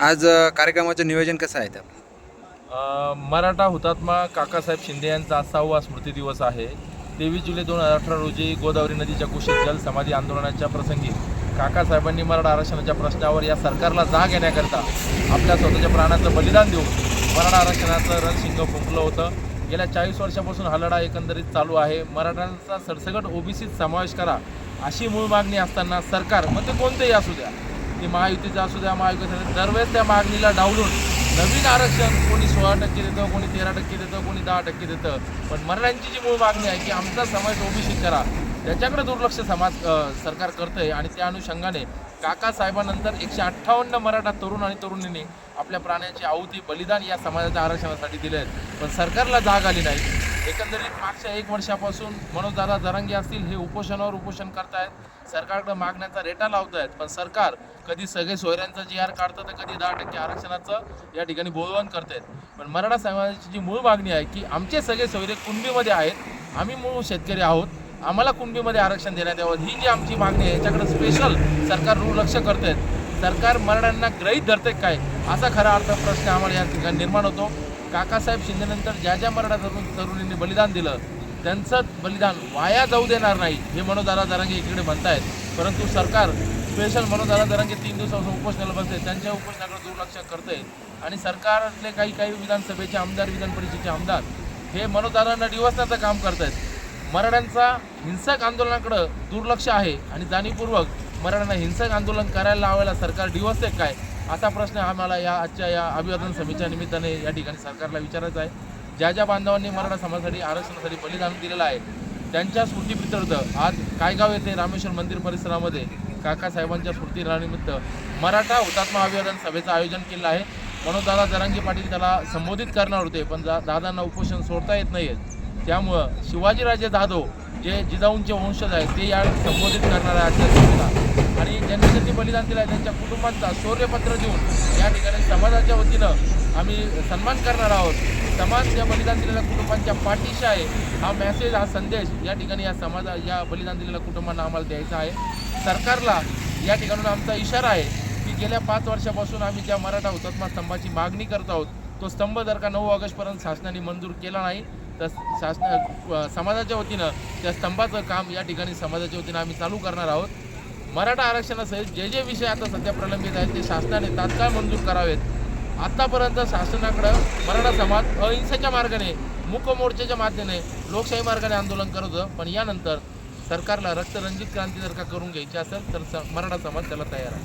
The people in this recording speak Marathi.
आज कार्यक्रमाचं नियोजन कसं आहे त्या अ, मराठा हुतात्मा काकासाहेब शिंदे यांचा आज सहावा स्मृती दिवस आहे. तेवीस जुलै दोन हजार अठरा रोजी गोदावरी नदीच्या कुशीत जल समाधी आंदोलनाच्या प्रसंगी काकासाहेबांनी मराठा आरक्षणाच्या प्रश्नावर या सरकारला जाग येण्याकरता आपल्या स्वतःच्या प्राणाचं बलिदान देऊन मराठा आरक्षणाचं रणशिंग फुंकलं होतं. गेल्या चाळीस वर्षापासून हा लढा एकंदरीत चालू आहे. मराठ्यांचा सरसकट ओबीसीत समावेश करा अशी मूळ मागणी असताना सरकार मग ते कोणतेही असू द्या ती महायुतीचं असू द्या महायुतीचं दरवेळेस त्या मागणीला डावलून नवीन आरक्षण कोणी सोळा टक्के देतं कोणी तेरा टक्के देतं कोणी दहा टक्के देतं. पण मराठ्यांची जी मूळ मागणी आहे की आमचा समाज ओबीसी करा त्याच्याकडे दुर्लक्ष समाज सरकार सरकार करतंय आणि त्या अनुषंगाने काकासाहेबांनंतर एकशे अठ्ठावन्न मराठा तरुण आणि तरुणींनी आपल्या प्राण्याची आहुती बलिदान या समाजाच्या आरक्षणासाठी दिले आहेत पण सरकारला जाग आली नाही. एकंदरीत मागच्या एक वर्षापासून मनोजदादा जरांगे असतील हे उपोषणावर उपोषण करतायत. सरकारकडे मागण्याचा रेटा लावत आहेत पण सरकार कधी सगळे सोयऱ्यांचा जी आर काढतं तर कधी दहा टक्के आरक्षणाचं या ठिकाणी बोलवण करत आहेत पण मराठा समाजाची जी मूळ मागणी आहे की आमचे सगळे सोयरे कुणबीमध्ये आहेत आम्ही मूळ शेतकरी आहोत आम्हाला कुणबीमध्ये आरक्षण देण्यात यावं ही जी आमची मागणी आहे याच्याकडे स्पेशल सरकार दुर्लक्ष आहेत सरकार मराठ्यांना ग्रहित धरते काय? असा खरा अर्थ प्रश्न आम्हाला या ठिकाणी निर्माण होतो. काकासाहेब शिंदेनंतर ज्या ज्या मराठा तरुण तरुणींनी बलिदान दिलं त्यांचं बलिदान वाया जाऊ देणार नाही हे मनोदारा दरांगे इकडे म्हणतायत. परंतु सरकार स्पेशल मनोदारा दरांगे तीन दिवसापासून उपोषणाला बसते त्यांच्या उपोषणाकडे दुर्लक्ष करते. आणि सरकारतले काही काही विधानसभेचे आमदार विधान परिषदेचे आमदार हे मनोदारांना डिवसण्याचं काम करतायत. मराठ्यांचा हिंसक आंदोलनाकडं दुर्लक्ष आहे आणि जाणीवपूर्वक मराठ्यांना हिंसक आंदोलन करायला लावायला सरकार डिवसते काय? असा प्रश्न आम्हाला या आजच्या या अभिवादन सभेच्या निमित्ताने या ठिकाणी सरकारला विचारायचा आहे. ज्या ज्या बांधवांनी मराठा समाजासाठी आरक्षणासाठी बलिदान दिलेलं आहे त्यांच्या स्मृतीप्रित्यर्थ आज कायगाव येथे रामेश्वर मंदिर परिसरामध्ये काकासाहेबांच्या स्मृतीनिमित्त मराठा हुतात्मा अभिवादन सभेचं आयोजन केलं आहे. मनोजदादा जरांगी पाटील त्याला संबोधित करणार होते पण जा दादांना उपोषण सोडता येत नाही त्यामुळं शिवाजीराजे जाधव जे जिजाऊंचे वंशज आहेत ते या संबोधित करणार आहे आजच्या आणि ज्यांनी ज्यांनी बलिदान दिलं आहे त्यांच्या कुटुंबांचा शौर्यपत्र देऊन या ठिकाणी समाजाच्या वतीनं आम्ही सन्मान करणार आहोत. समाज या बलिदान दिलेल्या कुटुंबांच्या पाठीशी आहे. हा मेसेज हा संदेश या ठिकाणी या समाजा या बलिदान दिलेल्या कुटुंबांना आम्हाला द्यायचा आहे. सरकारला या ठिकाणून आमचा इशारा आहे की गेल्या पाच वर्षापासून आम्ही ज्या मराठा हुतात्मा स्तंभाची मागणी करत आहोत. तो स्तंभ जर का नऊ ऑगस्टपर्यंत शासनाने मंजूर केला नाही तर शासन समाजाच्या वतीनं त्या स्तंभाचं काम या ठिकाणी समाजाच्या वतीनं आम्ही चालू करणार आहोत. मराठा आरक्षणासहित जे जे विषय आता सध्या प्रलंबित आहेत ते शासनाने तात्काळ मंजूर करावेत. आत्तापर्यंत शासनाकडं मराठा समाज अहिंसेच्या मार्गाने मुक मोर्चाच्या माध्यमाने लोकशाही मार्गाने आंदोलन करत होतं. पण यानंतर सरकारला रक्तरंजित क्रांती जर का करून घ्यायची असेल तर स- मराठा समाज त्याला तयार आहे.